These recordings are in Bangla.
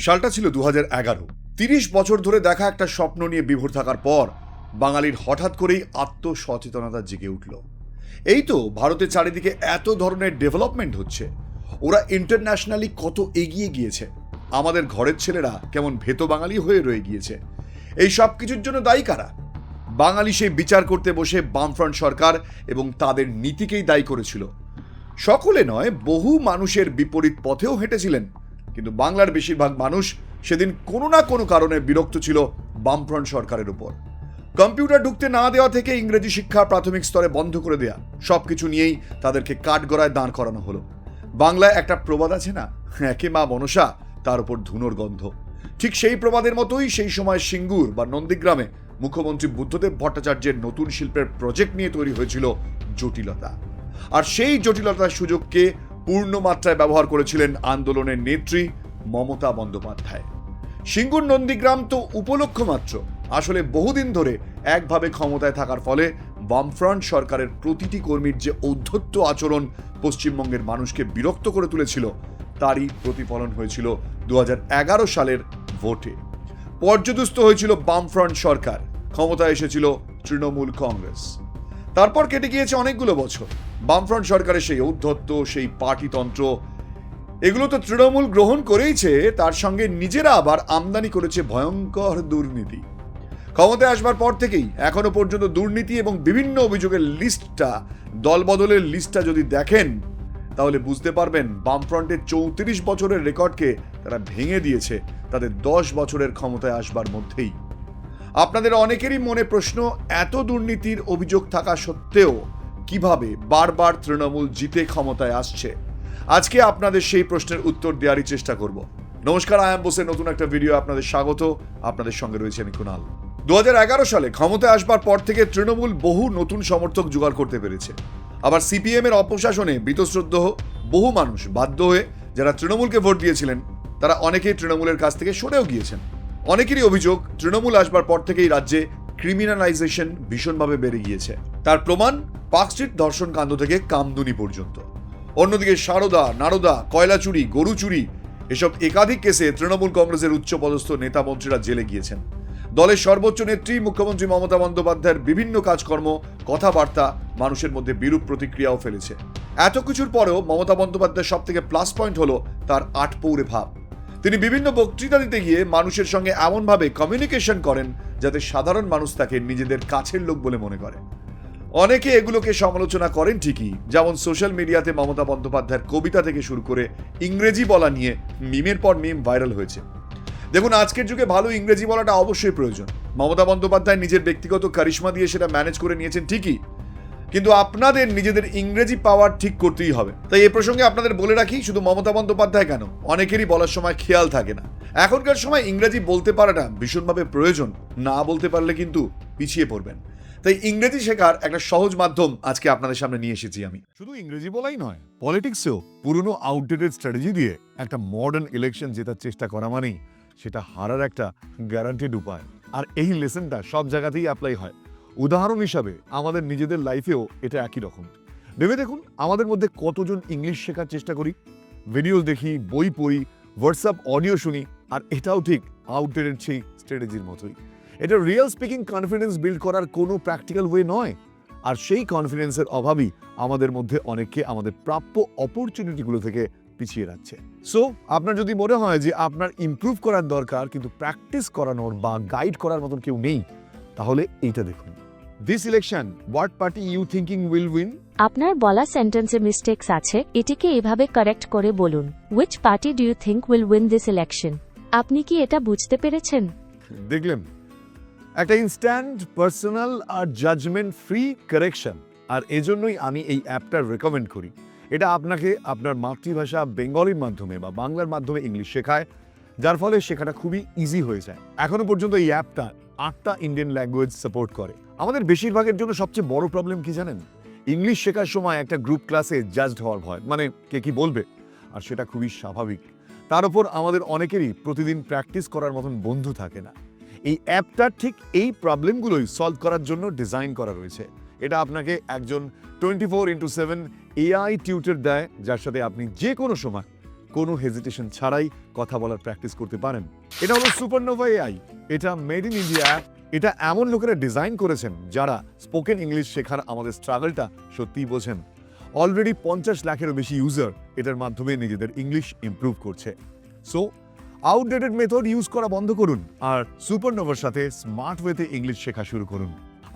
সালটা ছিল দু হাজার এগারো। তিরিশ বছর ধরে দেখা একটা স্বপ্ন নিয়ে বিভোর থাকার পর বাঙালির হঠাৎ করেই আত্মসচেতনতা জেগে উঠল। এই তো ভারতের চারিদিকে এত ধরনের ডেভেলপমেন্ট হচ্ছে। ওরা ইন্টারন্যাশনালি কত এগিয়ে গিয়েছে। আমাদের ঘরের ছেলেরা কেমন ভেতো বাঙালি হয়ে রয়ে গিয়েছে। এই সব কিছুর জন্য দায়ী কারা? বাঙালি সেই বিচার করতে বসে বামফ্রন্ট সরকার এবং তাদের নীতিকেই দায়ী করেছিল। সকলে নয়, বহু মানুষের বিপরীত পথেও হেঁটেছিলেন। কিন্তু বাংলার বেশিরভাগ মানুষ সেদিন কোনো না কোনো কারণে বিরক্ত ছিল বামফ্রন্ট সরকারের উপর। কম্পিউটার ঢুকতে না দেওয়া থেকে ইংরেজি শিক্ষা প্রাথমিক স্তরে বন্ধ করে দেয়া, সবকিছু নিয়েই তাদেরকে কাঠগড়ায় দাঁড় করানো হলো। বাংলায় একটা প্রবাদ আছে না? একে মা মনসা, তার উপর ধুনোর গন্ধ। ঠিক সেই প্রবাদের মতোই সেই সময় সিঙ্গুর বা নন্দীগ্রামে মুখ্যমন্ত্রী বুদ্ধদেব ভট্টাচার্যের নতুন শিল্পের প্রজেক্ট নিয়ে তৈরি হয়েছিল জটিলতা। আর সেই জটিলতার সুযোগকে পূর্ণ মাত্রায় ব্যবহার করেছিলেন আন্দোলনের নেত্রী মমতা বন্দ্যোপাধ্যায়। সিঙ্গুর নন্দীগ্রাম তো উপলক্ষ মাত্র। আসলে বহুদিন ধরে একভাবে ক্ষমতায় থাকার ফলে বামফ্রন্ট সরকারের প্রতিটি কর্মীর যে ঔদ্ধত্য আচরণ পশ্চিমবঙ্গের মানুষকে বিরক্ত করে তুলেছিল, তারই প্রতিফলন হয়েছিল দু হাজার এগারো সালের ভোটে। পর্যদুস্ত হয়েছিল বামফ্রন্ট সরকার, ক্ষমতায় এসেছিল তৃণমূল কংগ্রেস। তারপর কেটে গিয়েছে অনেকগুলো বছর। বামফ্রন্ট সরকারের সেই ঔদ্ধত্য, সেই পার্টিতন্ত্র, এগুলো তো তৃণমূল গ্রহণ করেইছে, তার সঙ্গে নিজেরা আবার আমদানি করেছে ভয়ঙ্কর দুর্নীতি। ক্ষমতায় আসবার পর থেকেই এখনও পর্যন্ত দুর্নীতি এবং বিভিন্ন অভিযোগের লিস্টটা, দলবদলের লিস্টটা যদি দেখেন, তাহলে বুঝতে পারবেন বামফ্রন্টের চৌত্রিশ বছরের রেকর্ডকে তারা ভেঙে দিয়েছে তাদের দশ বছরের ক্ষমতায় আসবার মধ্যেই। আপনাদের অনেকেরই মনে প্রশ্ন, এত দুর্নীতির অভিযোগ থাকা সত্ত্বেও কীভাবে বারবার তৃণমূল জিতে ক্ষমতায় আসছে? আজকে আপনাদের সেই প্রশ্নের উত্তর দেওয়ারই চেষ্টা করব। নমস্কার আয়াম বোসের নতুন একটা ভিডিও আপনাদের স্বাগত। আপনাদের সঙ্গে রয়েছে আমি কুণাল দু সালে ক্ষমতায় আসবার পর থেকে তৃণমূল বহু নতুন সমর্থক জোগাড় করতে পেরেছে। আবার সিপিএম এর অপশাসনে বীতশ্রদ্ধ বহু মানুষ বাধ্য হয়ে যারা তৃণমূলকে ভোট দিয়েছিলেন, তারা অনেকেই তৃণমূলের কাছ থেকে সরেও গিয়েছেন। অনেকেরই অভিযোগ, তৃণমূল আসবার পর থেকেই রাজ্যে ক্রিমিনালাইজেশন ভীষণভাবে বেড়ে গিয়েছে। তার প্রমাণ পার্কস্ট্রিট ধর্ষণ কাণ্ড থেকে কামদুনি পর্যন্ত। অন্যদিকে সারদা, নারদা কয়লা চুরি গরু চুরি এসব একাধিক কেসে তৃণমূল কংগ্রেসের উচ্চপদস্থ নেতা মন্ত্রীরা জেলে গিয়েছেন। দলের সর্বোচ্চ নেত্রী মুখ্যমন্ত্রী মমতা বন্দ্যোপাধ্যায়ের বিভিন্ন কাজকর্ম, কথাবার্তা মানুষের মধ্যে বিরূপ প্রতিক্রিয়াও ফেলেছে। এত কিছুর পরেও মমতা বন্দ্যোপাধ্যায়ের সব থেকে প্লাস পয়েন্ট হলো তার আট পৌরে ভাব। তিনি বিভিন্ন বক্তৃতা দিতে গিয়ে মানুষের সঙ্গে এমনভাবে কমিউনিকেশন করেন যাতে সাধারণ মানুষ তাকে নিজেদের কাছের লোক বলে মনে করে। অনেকে এগুলোকে সমালোচনা করেন ঠিকই, যেমন সোশ্যাল মিডিয়াতে মমতা বন্দ্যোপাধ্যায়ের কবিতা থেকে শুরু করে ইংরেজি বলা নিয়ে মিমের পর মিম ভাইরাল হয়েছে। দেখুন, আজকের যুগে ভালো ইংরেজি বলাটা অবশ্যই প্রয়োজন। মমতা বন্দ্যোপাধ্যায় নিজের ব্যক্তিগত কারিশমা দিয়ে সেটা ম্যানেজ করে নিয়েছেন ঠিকই, কিন্তু আপনাদের নিজেদের ইংরেজি পাওয়ার ঠিক করতেই হবে। তাই এ প্রসঙ্গে আপনাদের বলে রাখি, শুধু মমতা বন্দ্যোপাধ্যায় কেন? অনেকেরই বলার সময় খেয়াল থাকে না। এখনকার সময় ইংরেজি বলতে পারাটা ভীষণভাবে প্রয়োজন। না বলতে পারলে কিন্তু পিছিয়ে পড়বেন। তাই ইংরেজি শেখার একটা সহজ মাধ্যম আজকে আপনাদের সামনে নিয়ে এসেছি আমি। শুধু ইংরেজি বলাই নয়, পলিটিক্সেও পুরনো আউটডেটেড স্ট্র্যাটেজি দিয়ে একটা মডার্ন ইলেকশন জেতার চেষ্টা করা মানেই সেটা হারার একটা গ্যারান্টেড উপায়। আর এই লেসনটা সব জায়গাতেই অ্যাপ্লাই হয়। উদাহরণ হিসাবে আমাদের নিজেদের লাইফেও এটা একই রকম। ভেবে দেখুন, আমাদের মধ্যে কতজন ইংলিশ শেখার চেষ্টা করি? ভিডিওস দেখি, বই পড়ি হোয়াটসঅ্যাপ অডিও শুনি, আর এটাও ঠিক আউটডেটেড সেই স্ট্র্যাটেজির মতোই। এটা রিয়েল স্পিকিং কনফিডেন্স বিল্ড করার কোনো প্র্যাকটিক্যাল ওয়ে নয়। আর সেই কনফিডেন্সের অভাবই আমাদের মধ্যে অনেককে আমাদের প্রাপ্য অপরচুনিটিগুলো থেকে পিছিয়ে রাখছে। সো আপনার যদি মনে হয় যে আপনার ইমপ্রুভ করার দরকার কিন্তু প্র্যাকটিস করানোর বা গাইড করার মতন কেউ নেই তাহলে এইটা দেখুন। This election what party you thinking will win আপনার বলা সেন্টেন্সে মিস্টেক্স আছে এটিকে এভাবে কারেক্ট করে বলুন। Which party do you think will win this election আপনি কি এটা বুঝতে পেরেছেন? দেখলেন একটা ইনস্ট্যান্ট পার্সোনাল আর জাজমেন্ট ফ্রি কারেকশন আর এজন্যই আমি এই অ্যাপটা রেকমেন্ড করি। এটা আপনাকে আপনার মাতৃভাষা বেঙ্গলির মাধ্যমে বা বাংলার মাধ্যমে ইংলিশ শেখায়, যার ফলে শেখাটা খুবই ইজি হয়ে যায়। এখনও পর্যন্ত এই অ্যাপটা আটটা ইন্ডিয়ান ল্যাঙ্গুয়েজ সাপোর্ট করে। আমাদের বেশিরভাগের জন্য সবচেয়ে বড় প্রবলেম কি জানেন? ইংলিশ শেখার সময় একটা গ্রুপ ক্লাসে জাজড হওয়ার ভয়। মানে কে কি বলবে? আর সেটা খুবই স্বাভাবিক। তার উপর আমাদের অনেকেরই প্রতিদিন প্র্যাকটিস করার মতন বন্ধু থাকে না। এই অ্যাপটা ঠিক এই প্রবলেমগুলোই সলভ করার জন্য ডিজাইন করা রয়েছে। এটা আপনাকে একজন twenty four into seven AI tutor দেয়, যার সাথে আপনি যে কোনো সময় কোনো হেজিটেশন ছাড়াই কথা বলার প্র্যাকটিস করতে পারেন। এটা হলো সুপারনোভা এআই এটা মেড ইন ইন্ডিয়া অ্যাপ এটা এমন লোকেরা ডিজাইন করেছেন যারা স্পোকেন ইংলিশ শেখার আমাদের স্ট্রাগলটা সত্যিই বোঝেন। অলরেডি পঞ্চাশ লাখেরও বেশি ইউজার এটার মাধ্যমে নিজেদের ইংলিশ ইমপ্রুভ করছে। সো আউটডেটেড মেথড ইউজ করা বন্ধ করুন আর সুপারনোভার সাথে স্মার্ট ওয়েতে ইংলিশ শেখা শুরু করুন।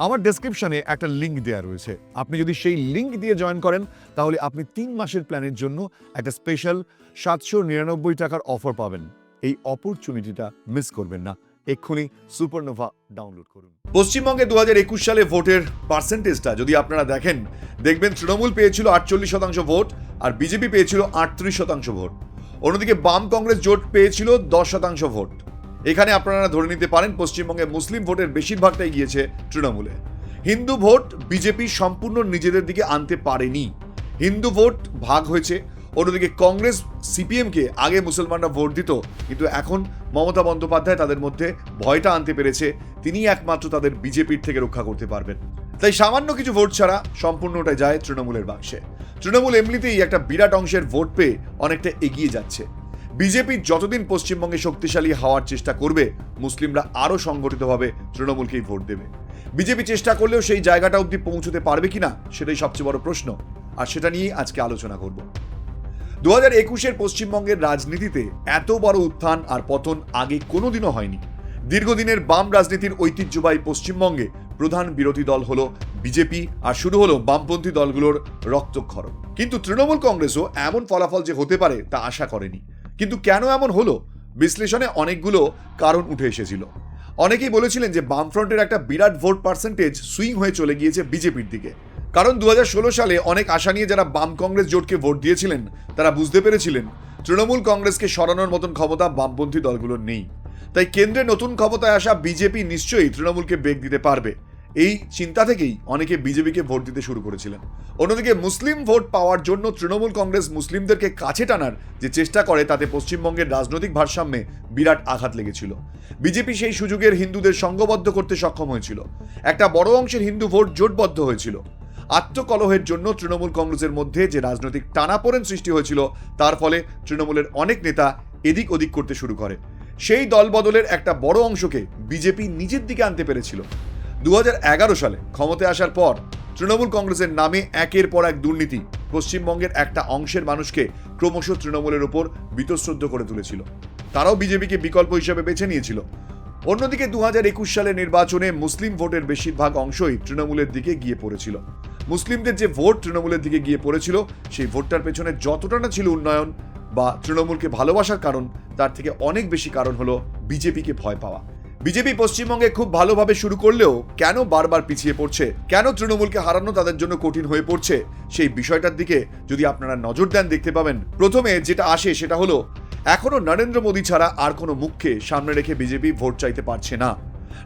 আমার ডেসক্রিপশনে একটা লিঙ্ক দেওয়া রয়েছে। আপনি যদি সেই লিঙ্ক দিয়ে জয়েন করেন, তাহলে আপনি তিন মাসের প্ল্যানের জন্য একটা স্পেশাল সাতশো নিরানব্বই টাকার অফার পাবেন। এই অপরচুনিটিটা মিস করবেন না। এক্ষুনি সুপারনোভা ডাউনলোড করুন। পশ্চিমবঙ্গে দু হাজার একুশ সালে ভোটের পার্সেন্টেজটা যদি আপনারা দেখেন, দেখবেন তৃণমূল পেয়েছিল আটচল্লিশ শতাংশ ভোট আর বিজেপি পেয়েছিল আটত্রিশ শতাংশ ভোট। অন্যদিকে বাম কংগ্রেস জোট পেয়েছিল দশ শতাংশ ভোট। এখানে আপনারা ধরে নিতে পারেন, পশ্চিমবঙ্গে মুসলিম ভোটের বেশিরভাগটাই গিয়েছে তৃণমূলে। হিন্দু ভোট বিজেপি সম্পূর্ণ নিজেদের দিকে আনতে পারেনি। হিন্দু ভোট ভাগ হয়েছে, অন্যদিকে কংগ্রেস সিপিএমকে আগে মুসলমানরা ভোট দিত, কিন্তু এখন মমতা বন্দ্যোপাধ্যায় তাদের মধ্যে ভয়টা আনতে পেরেছে তিনি একমাত্র তাদের বিজেপির থেকে রক্ষা করতে পারবেন। তাই সামান্য কিছু ভোট ছাড়া সম্পূর্ণটাই যায় তৃণমূলের বাক্সে। তৃণমূল এমনিতেই একটা বিরাট অংশের ভোট পেয়ে অনেকটা এগিয়ে যাচ্ছে। বিজেপি যতদিন পশ্চিমবঙ্গে শক্তিশালী হওয়ার চেষ্টা করবে, মুসলিমরা আরও সংগঠিতভাবে তৃণমূলকেই ভোট দেবে। বিজেপি চেষ্টা করলেও সেই জায়গাটা অবধি পৌঁছতে পারবে কিনা, সেটাই সবচেয়ে বড় প্রশ্ন। আর সেটা নিয়েই আজকে আলোচনা করব। দু হাজার একুশের পশ্চিমবঙ্গের রাজনীতিতে এত বড় উত্থান আর পতন আগে কোনোদিনও হয়নি। দীর্ঘদিনের বাম রাজনীতির ঐতিহ্যবাহী পশ্চিমবঙ্গে প্রধান বিরোধী দল হলো বিজেপি আর শুরু হলো বামপন্থী দলগুলোর রক্তক্ষরণ। কিন্তু তৃণমূল কংগ্রেসও এমন ফলাফল যে হতে পারে তা আশা করেনি। কিন্তু কেন এমন হলো? বিশ্লেষণে অনেকগুলো কারণ উঠে এসেছিল। অনেকেই বলেছিলেন যে বামফ্রন্টের একটা বিরাট ভোট পার্সেন্টেজ সুইং হয়ে চলে গিয়েছে বিজেপির দিকে। কারণ দু হাজার ষোলো সালে অনেক আশা নিয়ে যারা বাম কংগ্রেস জোটকে ভোট দিয়েছিলেন, তারা বুঝতে পেরেছিলেন, তৃণমূল কংগ্রেসকে সরানোর মতন ক্ষমতা বামপন্থী দলগুলোর নেই। তাই কেন্দ্রে নতুন ক্ষমতায় আসা বিজেপি নিশ্চয়ই তৃণমূলকে বেগ দিতে পারবে। এই চিন্তা থেকেই অনেকে বিজেপিকে ভোট দিতে শুরু করেছিলেন। অন্যদিকে মুসলিম ভোট পাওয়ার জন্য তৃণমূল কংগ্রেস মুসলিমদেরকে কাছে টানার যে চেষ্টা করে, তাতে পশ্চিমবঙ্গের রাজনৈতিক ভারসাম্যে বিরাট আঘাত লেগেছিল। বিজেপি সেই সুযোগের হিন্দুদের সঙ্গবদ্ধ করতে সক্ষম হয়েছিল। একটা বড় অংশের হিন্দু ভোট জোটবদ্ধ হয়েছিল। আত্মকলহের জন্য তৃণমূল কংগ্রেসের মধ্যে যে রাজনৈতিক টানাপোড়েন সৃষ্টি হয়েছিল, তার ফলে তৃণমূলের অনেক নেতা এদিক ওদিক করতে শুরু করে। সেই দলবদলের একটা বড় অংশকে বিজেপি নিজের দিকে আনতে পেরেছিল। দু হাজার এগারো সালে ক্ষমতায় আসার পর তৃণমূল কংগ্রেসের নামে একের পর এক দুর্নীতি পশ্চিমবঙ্গের একটা অংশের মানুষকে ক্রমশ তৃণমূলের ওপর বীতশ্রদ্ধ করে তুলেছিল। তারাও বিজেপিকে বিকল্প হিসেবে বেছে নিয়েছিল। অন্যদিকে দু হাজার একুশ সালের নির্বাচনে মুসলিম ভোটের বেশিরভাগ অংশই তৃণমূলের দিকে গিয়ে পড়েছিল। মুসলিমদের যে ভোট তৃণমূলের দিকে গিয়ে পড়েছিল, সেই ভোটটার পেছনে যতটা না ছিল উন্নয়ন বা তৃণমূলকে ভালোবাসার কারণ, তার থেকে অনেক বেশি কারণ হলো বিজেপিকে ভয় পাওয়া। বিজেপি পশ্চিমবঙ্গে খুব ভালোভাবে শুরু করলেও কেন বারবার পিছিয়ে পড়ছে, কেন তৃণমূলকে হারানো তাদের জন্য কঠিন হয়ে পড়ছে, সেই বিষয়টার দিকে যদি আপনারা নজর দেন দেখতে পাবেন। প্রথমে যেটা আসে সেটা হলো, এখনও নরেন্দ্র মোদী ছাড়া আর কোনো মুখকে সামনে রেখে বিজেপি ভোট চাইতে পারছে না।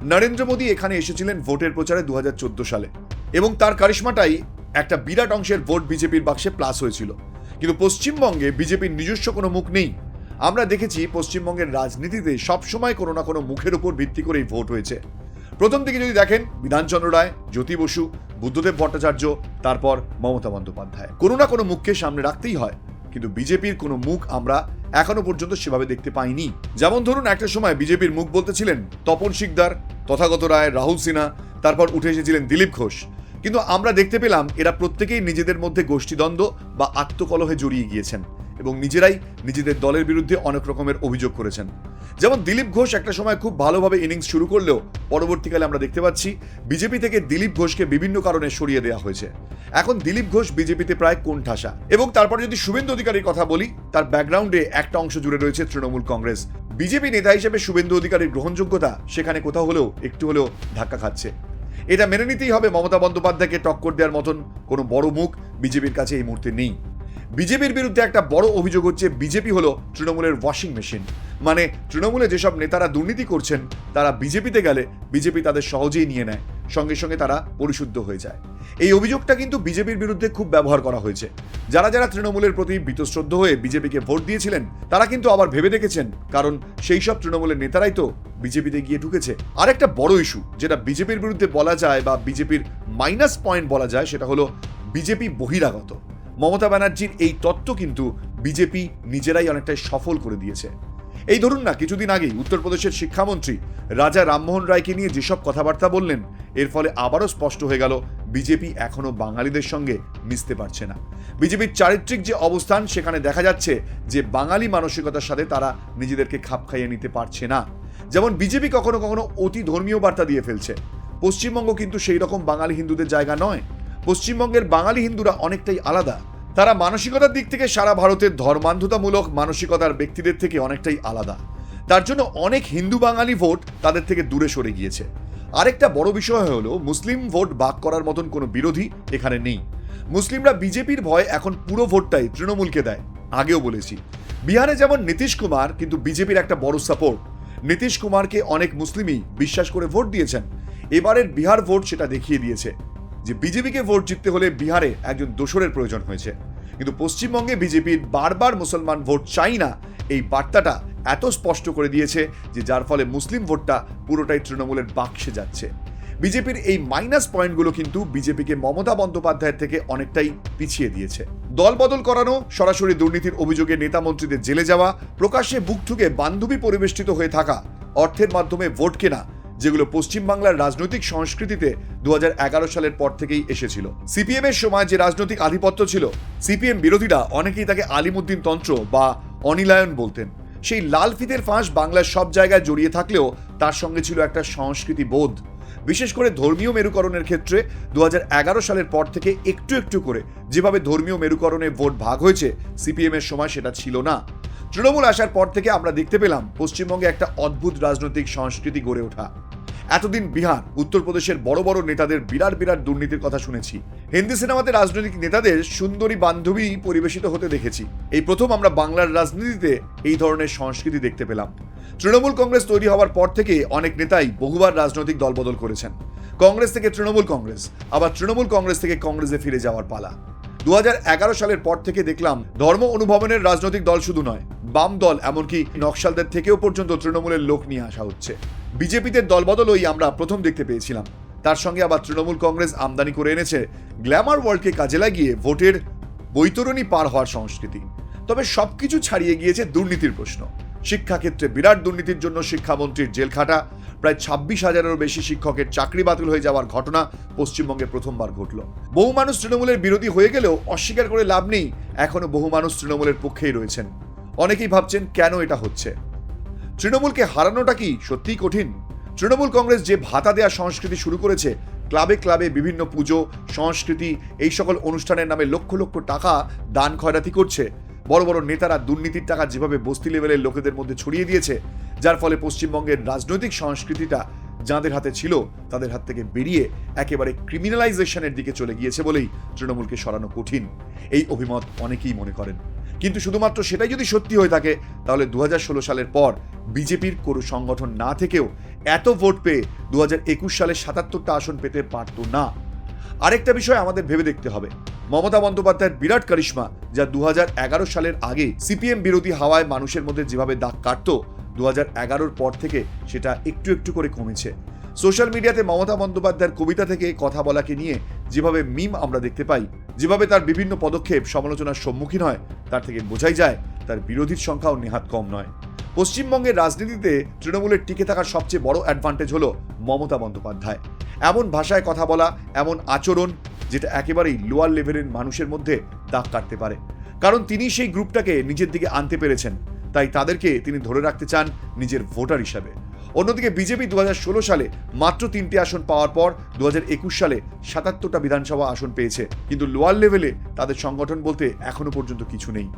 নরেন্দ্র মোদী এখানে এসেছিলেন ভোটের প্রচারে দু হাজার চোদ্দ সালে এবং তার কারিশ্মাটাই একটা বিরাট অংশের ভোট বিজেপির বাক্সে প্লাস হয়েছিল। কিন্তু পশ্চিমবঙ্গে বিজেপির নিজস্ব কোনো মুখ নেই। আমরা দেখেছি পশ্চিমবঙ্গের রাজনীতিতে সবসময় কোনো না কোনো মুখের উপর ভিত্তি করেই ভোট হয়েছে। প্রথম দিকে যদি দেখেন, বিধানচন্দ্র রায়, জ্যোতি বসু, বুদ্ধদেব ভট্টাচার্য, তারপর মমতা বন্দ্যোপাধ্যায়। কোনো না কোনো মুখকে সামনে রাখতেই হয়, কিন্তু বিজেপির কোনো মুখ আমরা এখনও পর্যন্ত সেভাবে দেখতে পাইনি। যেমন ধরুন, একটা সময় বিজেপির মুখ বলতে ছিলেন তপন শিকদার, তথাগত রায় রাহুল সিনহা, তারপর উঠে এসেছিলেন দিলীপ ঘোষ। কিন্তু আমরা দেখতে পেলাম এরা প্রত্যেকেই নিজেদের মধ্যে গোষ্ঠীদ্বন্দ্ব বা আত্মকলহে জড়িয়ে গিয়েছেন এবং নিজেরাই নিজেদের দলের বিরুদ্ধে অনেক রকমের অভিযোগ করেছেন। যেমন দিলীপ ঘোষ একটা সময় খুব ভালোভাবে ইনিংস শুরু করলেও পরবর্তীকালে আমরা দেখতে পাচ্ছি বিজেপি থেকে দিলীপ ঘোষকে বিভিন্ন কারণে সরিয়ে দেওয়া হয়েছে। এখন দিলীপ ঘোষ বিজেপিতে প্রায় কোণঠাসা এবং তারপর যদি শুভেন্দু অধিকারীর কথা বলি, তার ব্যাকগ্রাউন্ডে একটা অংশ জুড়ে রয়েছে তৃণমূল কংগ্রেস। বিজেপি নেতা হিসেবে শুভেন্দু অধিকারীর গ্রহণযোগ্যতা সেখানে কোথাও হলেও একটু হলেও ধাক্কা খাচ্ছে। এটা মেনে নিতেই হবে মমতা বন্দ্যোপাধ্যায়কে টক্কর দেওয়ার মতন কোনো বড় মুখ বিজেপির কাছে এই মুহূর্তে নেই। বিজেপির বিরুদ্ধে একটা বড় অভিযোগ হচ্ছে, বিজেপি হলো তৃণমূলের ওয়াশিং মেশিন মানে তৃণমূলে যেসব নেতারা দুর্নীতি করছেন, তারা বিজেপিতে গেলে বিজেপি তাদের সহজেই নিয়ে নেয়। সঙ্গে সঙ্গে তারা পরিশুদ্ধ হয়ে যায়। এই অভিযোগটা কিন্তু বিজেপির বিরুদ্ধে খুব ব্যবহার করা হয়েছে। যারা যারা তৃণমূলের প্রতি বীতশ্রদ্ধ হয়ে বিজেপিকে ভোট দিয়েছিলেন, তারা কিন্তু আবার ভেবে দেখেছেন, কারণ সেই সব তৃণমূলের নেতারাই তো বিজেপিতে গিয়ে ঢুকেছে। আরেকটা বড় ইস্যু যেটা বিজেপির বিরুদ্ধে বলা যায় বা বিজেপির মাইনাস পয়েন্ট বলা যায়, সেটা হলো বিজেপি বহিরাগত। মমতা ব্যানার্জির এই তত্ত্ব কিন্তু বিজেপি নিজেরাই অনেকটাই সফল করে দিয়েছে। এই ধরুন না, কিছুদিন আগেই উত্তরপ্রদেশের শিক্ষামন্ত্রী রাজা রামমোহন রায়কে নিয়ে যেসব কথাবার্তা বললেন, এর ফলে আবারও স্পষ্ট হয়ে গেল, বিজেপি এখনও বাঙালিদের সঙ্গে মিশতে পারছে না। বিজেপির চারিত্রিক যে অবস্থান, সেখানে দেখা যাচ্ছে যে বাঙালি মানসিকতার সাথে তারা নিজেদেরকে খাপ খাইয়ে নিতে পারছে না। যেমন বিজেপি কখনো কখনো অতি ধর্মীয় বার্তা দিয়ে ফেলছে। পশ্চিমবঙ্গ কিন্তু সেই রকম বাঙালি হিন্দুদের জায়গা নয়। পশ্চিমবঙ্গের বাঙালি হিন্দুরা অনেকটাই আলাদা। তারা মানসিকতার দিক থেকে সারা ভারতের ধর্মান্ধতামূলক মানসিকতার ব্যক্তিদের থেকে অনেকটাই আলাদা। তার জন্য অনেক হিন্দু বাঙালি ভোট তাদের থেকে দূরে সরে গিয়েছে। আরেকটা বড় বিষয় হলো, মুসলিম ভোট বাক করার মতন কোনো বিরোধী এখানে নেই। মুসলিমরা বিজেপির ভয় এখন পুরো ভোটটাই তৃণমূলকে দেয়। আগেও বলেছি, বিহারে যেমন নীতিশ কুমার, কিন্তু বিজেপির একটা বড় সাপোর্ট নীতিশ কুমারকে অনেক মুসলিমই বিশ্বাস করে ভোট দিয়েছেন। এবারের বিহার ভোট সেটা দেখিয়ে দিয়েছে যে, বিজেপিকে ভোট জিততে হলে বিহারে একজন দোসরের প্রয়োজন হয়েছে। কিন্তু পশ্চিমবঙ্গে বিজেপির বারবার মুসলমান ভোট চাই না, এই বার্তাটা এত স্পষ্ট করে দিয়েছে যে যার ফলে মুসলিম ভোটটা পুরোটাই তৃণমূলের বাক্সে যাচ্ছে। বিজেপির এই মাইনাস পয়েন্টগুলো কিন্তু বিজেপিকে মমতা বন্দ্যোপাধ্যায়ের থেকে অনেকটাই পিছিয়ে দিয়েছে। দল বদল করানো, সরাসরি দুর্নীতির অভিযোগে নেতা মন্ত্রীদের জেলে যাওয়া, প্রকাশ্যে বুক ঠুকে বান্ধবী পরিবেষ্টিত হয়ে থাকা, অর্থের মাধ্যমে ভোট কেনা যেগুলো পশ্চিমবাংলার রাজনৈতিক সংস্কৃতিতে দু হাজার এগারো সালের পর থেকেই এসেছিল। সিপিএম এর সময় যে রাজনৈতিক আধিপত্য ছিল, সিপিএম বিরোধীরা অনেকেই তাকে আলিমুদ্দিন তন্ত্র বা অনিলায়ন বলতেন। সেই লাল ফিতের ফাঁস বাংলার সব জায়গায় জড়িয়ে থাকলেও তার সঙ্গে ছিল একটা সংস্কৃতি বোধ। বিশেষ করে ধর্মীয় মেরুকরণের ক্ষেত্রে দু হাজার এগারো সালের পর থেকে একটু একটু করে যেভাবে ধর্মীয় মেরুকরণে ভোট ভাগ হয়েছে, সিপিএম এর সময় সেটা ছিল না। তৃণমূল আসার পর থেকে আমরা দেখতে পেলাম পশ্চিমবঙ্গে একটা অদ্ভুত রাজনৈতিক সংস্কৃতি গড়ে ওঠা। এতদিন বিহার, উত্তরপ্রদেশের বড় বড় নেতাদের বিরাট বিরাট দুর্নীতির কথা শুনেছি। হিন্দি সিনেমাতে রাজনৈতিক নেতাদের সুন্দরী বান্ধবী পরিবেশিত হতে দেখেছি। এই প্রথম আমরা বাংলার রাজনীতিতে এই ধরনের সংস্কৃতি দেখতে পেলাম। তৃণমূল কংগ্রেস তৈরি হওয়ার পর থেকে অনেক নেতাই বহুবার রাজনৈতিক দলবদল করেছেন। কংগ্রেস থেকে তৃণমূল কংগ্রেস, আবার তৃণমূল কংগ্রেস থেকে কংগ্রেসে ফিরে যাওয়ার পালা। দু হাজার এগারো সালের পর থেকে দেখলাম ধর্ম অনুভবনের রাজনৈতিক দল শুধু নয়, বাম দল, এমনকি নকশালদের থেকেও পর্যন্ত তৃণমূলের লোক নিয়ে আসা হচ্ছে। বিজেপিতে দলবদলই আমরা প্রথম দেখতে পেয়েছিলাম। তার সঙ্গে আবার তৃণমূল কংগ্রেস আমদানি করে এনেছে। গ্ল্যামার ওয়ার্ল্ডকে কাজে লাগিয়ে ভোটের বৈতরণী পার হওয়ার সংস্কৃতি। তবে সবকিছু ছাড়িয়ে গিয়েছে দুর্নীতির প্রশ্ন। শিক্ষাক্ষেত্রে বিরাট দুর্নীতির জন্য শিক্ষামন্ত্রীর জেল খাটা প্রায় ছাব্বিশ হাজারেরও বেশি শিক্ষকের চাকরি বাতিল হয়ে যাওয়ার ঘটনা পশ্চিমবঙ্গে প্রথমবার ঘটল। বহু মানুষ তৃণমূলের বিরোধী হয়ে গেলেও অস্বীকার করে লাভ নেই, এখনও বহু মানুষ তৃণমূলের পক্ষেই রয়েছেন। অনেকেই ভাবছেন কেন এটা হচ্ছে? তৃণমূলকে হারানোটা কি সত্যিই কঠিন? তৃণমূল কংগ্রেস যে ভাতা দেওয়া সংস্কৃতি শুরু করেছে, ক্লাবে ক্লাবে বিভিন্ন পুজো, সংস্কৃতি, এই সকল অনুষ্ঠানের নামে লক্ষ লক্ষ টাকা দান খয়রাতি করছে। বড় বড় নেতারা দুর্নীতির টাকা যেভাবে বস্তি লেভেলের লোকেদের মধ্যে ছড়িয়ে দিয়েছে, যার ফলে পশ্চিমবঙ্গের রাজনৈতিক সংস্কৃতিটা যাঁদের হাতে ছিল, তাদের হাত থেকে বেরিয়ে একেবারে ক্রিমিনালাইজেশনের দিকে চলে গিয়েছে বলেই তৃণমূলকে সরানো কঠিন। এই অভিমত অনেকেই মনে করেন। কিন্তু শুধুমাত্র সেটাই যদি সত্যি হয়ে থাকে, তাহলে দু হাজার ষোলো সালের পর বিজেপির কোনো সংগঠন না থেকেও এত ভোট পেয়ে দুহাজার একুশ সালে সাতাত্তরটা আসন পেতে পারত না। আরেকটা বিষয় আমাদের ভেবে দেখতে হবে। মমতা বন্দ্যোপাধ্যায়ের বিরাট কারিশ্মা, যা দু হাজার এগারো সালের আগে সিপিএম বিরোধী হাওয়ায় মানুষের মধ্যে যেভাবে দাগ কাটতো দু হাজার পর থেকে সেটা একটু একটু করে কমেছে। সোশ্যাল মিডিয়াতে মমতা বন্দ্যোপাধ্যায়ের কবিতা থেকে কথা বলাকে নিয়ে যেভাবে মিম আমরা দেখতে পাই, যেভাবে তার বিভিন্ন পদক্ষেপ সমালোচনার সম্মুখীন হয়, তার থেকে বোঝাই যায় তার বিরোধীর সংখ্যাও নেহাত কম নয়। পশ্চিমবঙ্গের রাজনীতিতে তৃণমূলের টিকে থাকার সবচেয়ে বড় অ্যাডভান্টেজ হলো মমতা বন্দ্যোপাধ্যায়। এমন ভাষায় কথা বলা, এমন আচরণ যেটা একেবারেই লোয়ার লেভেলের মানুষের মধ্যে দাগ কাটতে পারে। কারণ তিনি সেই গ্রুপটাকে নিজের দিকে আনতে পেরেছেন। তাই তাদেরকে তিনি ধরে রাখতে চান নিজের ভোটার হিসাবে। অন্যদিকে বিজেপি দু হাজার ষোলো সালে মাত্র তিনটি আসন পাওয়ার পর দু হাজার একুশ সালে সাতাত্তরটা বিধানসভা আসন পেয়েছে। কিন্তু লোয়ার লেভেলে তাদের সংগঠন বলতে এখনও পর্যন্ত কিছু নেই।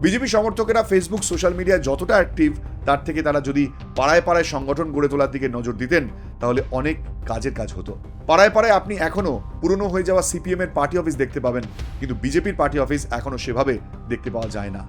বিজেপি সমর্থকেরা ফেসবুক সোশ্যাল মিডিয়া যতটা অ্যাক্টিভ তার থেকে তারা যদি পাড়ায় পাড়ায় সংগঠন গড়ে তোলার দিকে নজর দিতেন তাহলে অনেক কাজের কাজ হতো। পাড়ায় পাড়ায় আপনি এখনও পুরনো হয়ে যাওয়া সিপিএম এর পার্টি অফিস দেখতে পাবেন, কিন্তু বিজেপির পার্টি অফিস এখনও সেভাবে দেখতে পাওয়া যায় না।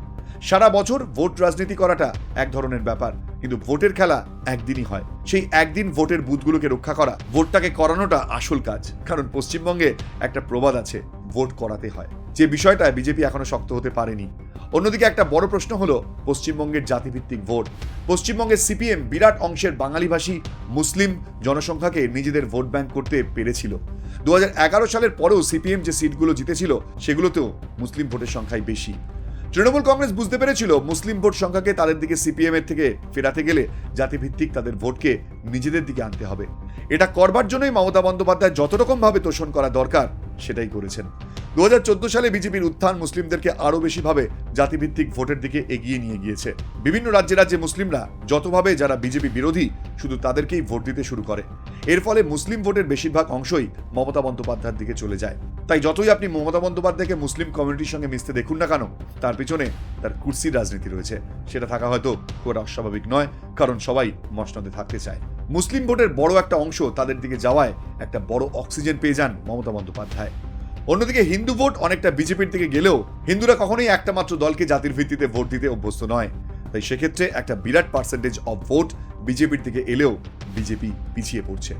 সারা বছর ভোট রাজনীতি করাটা এক ধরনের ব্যাপার, কিন্তু ভোটের খেলা একদিনই হয়। সেই একদিন ভোটের বুথগুলোকে রক্ষা করা, ভোটটাকে করানোটা আসল কাজ, কারণ পশ্চিমবঙ্গে একটা প্রবাদ আছে, ভোট করাতে হয়। যে বিষয়টা বিজেপি এখনও শক্ত হতে পারেনি। অন্যদিকে একটা বড় প্রশ্ন হলো পশ্চিমবঙ্গের জাতিভিত্তিক ভোট। পশ্চিমবঙ্গের সিপিএম বিরাট অংশের বাঙালিভাষী মুসলিম জনসংখ্যাকে নিজেদের ভোট ব্যাংক করতে পেরেছিল। দু হাজার এগারো সালের পরেও সিপিএম যে সিটগুলো জিতেছিল, সেগুলোতেও মুসলিম ভোটের সংখ্যাই বেশি। তৃণমূল কংগ্রেস বুঝতে পেরেছিল মুসলিম ভোট সংখ্যাকে তাদের দিকে সিপিএম এর থেকে ফেরাতে গেলে জাতিভিত্তিক তাদের ভোটকে নিজেদের দিকে আনতে হবে। এটা করবার জন্যই মমতা বন্দ্যোপাধ্যায় যত রকম ভাবে তোষণ করা দরকার সেটাই করেছেন। দু হাজার চোদ্দ সালে বিজেপির উত্থান মুসলিমদেরকে আরও বেশি ভাবে জাতিভিত্তিক ভোটের দিকে এগিয়ে নিয়ে গিয়েছে। বিভিন্ন রাজ্যে রাজ্যে মুসলিমরা যতভাবে যারা বিজেপি বিরোধী, শুধু তাদেরকেই ভোট দিতে শুরু করে। এর ফলে মুসলিম ভোটের বেশিরভাগ অংশই মমতা বন্দ্যোপাধ্যায়ের দিকে চলে যায়। তাই যতই আপনি মমতা বন্দ্যোপাধ্যায়কে মুসলিম কমিউনিটির সঙ্গে মিশতে দেখুন না কেন, তার পিছনে তার কুর্সির রাজনীতি রয়েছে। সেটা থাকা হয়তো খুব অস্বাভাবিক নয়, কারণ সবাই মসনদে থাকতে চায়। মুসলিম ভোটের বড় একটা অংশ তাদের দিকে যাওয়ায় একটা বড় অক্সিজেন পেয়ে যান মমতা বন্দ্যোপাধ্যায়। অন্যদিকে হিন্দু ভোট অনেকটা বিজেপির দিকে গেলেও হিন্দুরা কখনোই একটা মাত্র দলকে জাতির ভিত্তিতে ভোট দিতে অভ্যস্ত নয়। তাই সেক্ষেত্রে একটা বিরাট পার্সেন্টেজ অফ ভোট বিজেপির দিকে এলেও বিজেপি পিছিয়ে পড়ছে।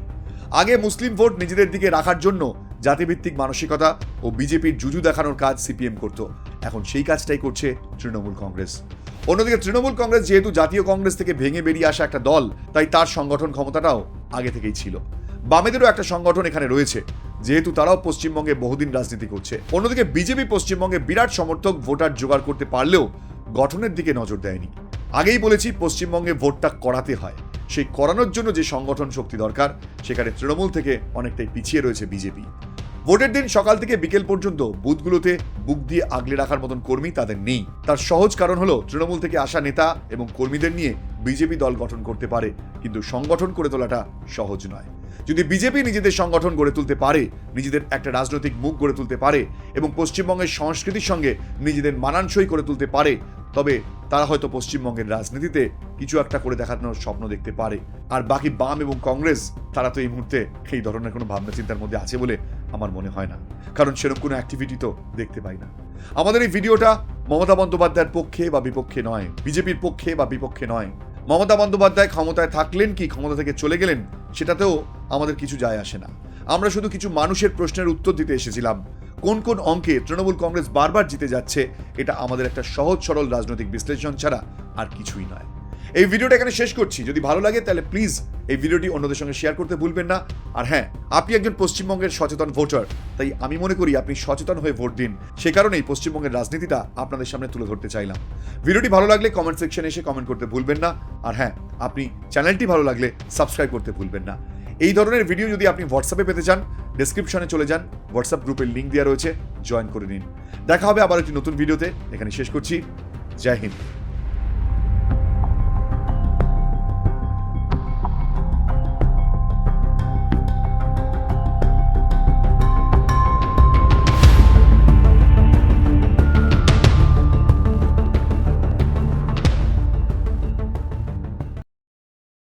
আগে মুসলিম ভোট নিজেদের দিকে রাখার জন্য জাতিভিত্তিক মানসিকতা ও বিজেপির জুজু দেখানোর কাজ সিপিএম করত। এখন সেই কাজটাই করছে তৃণমূল কংগ্রেস। অন্যদিকে তৃণমূল কংগ্রেস যেহেতু জাতীয় কংগ্রেস থেকে ভেঙে বেরিয়ে আসা একটা দল, তাই তার সংগঠন ক্ষমতাটাও আগে থেকেই ছিল। বামেদেরও একটা সংগঠন এখানে রয়েছে, যেহেতু তারাও পশ্চিমবঙ্গে বহুদিন রাজনীতি করছে। অন্যদিকে বিজেপি পশ্চিমবঙ্গে বিরাট সমর্থক ভোটার জোগাড় করতে পারলেও গঠনের দিকে নজর দেয়নি। আগেই বলেছি, পশ্চিমবঙ্গে ভোটটা করাতে হয়। সেই করানোর জন্য যে সংগঠন শক্তি দরকার, সেখানে তৃণমূল থেকে অনেকটাই পিছিয়ে রয়েছে বিজেপি। ভোটের দিন সকাল থেকে বিকেল পর্যন্ত বুথগুলোতে বুক দিয়ে আগলে রাখার মতন কর্মী তাদের নেই। তার সহজ কারণ হলো, তৃণমূল থেকে আসা নেতা এবং কর্মীদের নিয়ে বিজেপি দল গঠন করতে পারে, কিন্তু সংগঠন করে তোলাটা সহজ নয়। যদি বিজেপি নিজেদের সংগঠন গড়ে তুলতে পারে, নিজেদের একটা রাজনৈতিক মুখ গড়ে তুলতে পারে এবং পশ্চিমবঙ্গের সংস্কৃতির সঙ্গে নিজেদের মানানসই করে তুলতে পারে, তবে তারা হয়তো পশ্চিমবঙ্গের রাজনীতিতে কিছু একটা করে দেখানোর স্বপ্ন দেখতে পারে। আর বাকি বাম এবং কংগ্রেস, তারা তো এই মুহূর্তে এই ধরনের কোনো ভাবনা চিন্তার মধ্যে আছে বলে আমার মনে হয় না। কারণ সেরকম কোনো অ্যাক্টিভিটি তো দেখতে পাই না। আমাদের এই ভিডিওটা মমতা বন্দ্যোপাধ্যায়ের পক্ষে বা বিপক্ষে নয়, বিজেপির পক্ষে বা বিপক্ষে নয়। মমতা বন্দ্যোপাধ্যায় ক্ষমতায় থাকলেন কি, ক্ষমতা থেকে চলে গেলেন, সেটাতেও আমাদের কিছু যায় আসে না। আমরা শুধু কিছু মানুষের প্রশ্নের উত্তর দিতে এসেছিলাম। কোন কোন অঙ্কে তৃণমূল কংগ্রেস বারবার জিতে যাচ্ছে, এটা আমাদের একটা সহজ, সরল রাজনৈতিক বিশ্লেষণ ছাড়া আর কিছুই নয়। এই ভিডিওটা এখানে শেষ করছি। যদি ভালো লাগে, তাহলে প্লিজ এই ভিডিওটি অন্যদের সঙ্গে শেয়ার করতে ভুলবেন না। আর হ্যাঁ আপনি একজন পশ্চিমবঙ্গের সচেতন ভোটার তাই আমি মনে করি আপনি সচেতন হয়ে ভোট দিন। সে কারণেই পশ্চিমবঙ্গের রাজনীতিটা আপনাদের সামনে তুলে ধরতে চাইলাম। ভিডিওটি ভালো লাগলে কমেন্ট সেকশনে এসে কমেন্ট করতে ভুলবেন না। আর হ্যাঁ আপনি চ্যানেলটি ভালো লাগলে সাবস্ক্রাইব করতে ভুলবেন না। এই ধরনের ভিডিও যদি আপনি হোয়াটসঅ্যাপে পেতে চান ডেসক্রিপশনে চলে যান হোয়াটসঅ্যাপ গ্রুপের লিঙ্ক দেওয়া রয়েছে জয়েন করে নিন। দেখা হবে আবার একটি নতুন ভিডিওতে এখানে শেষ করছি। জয় হিন্দ।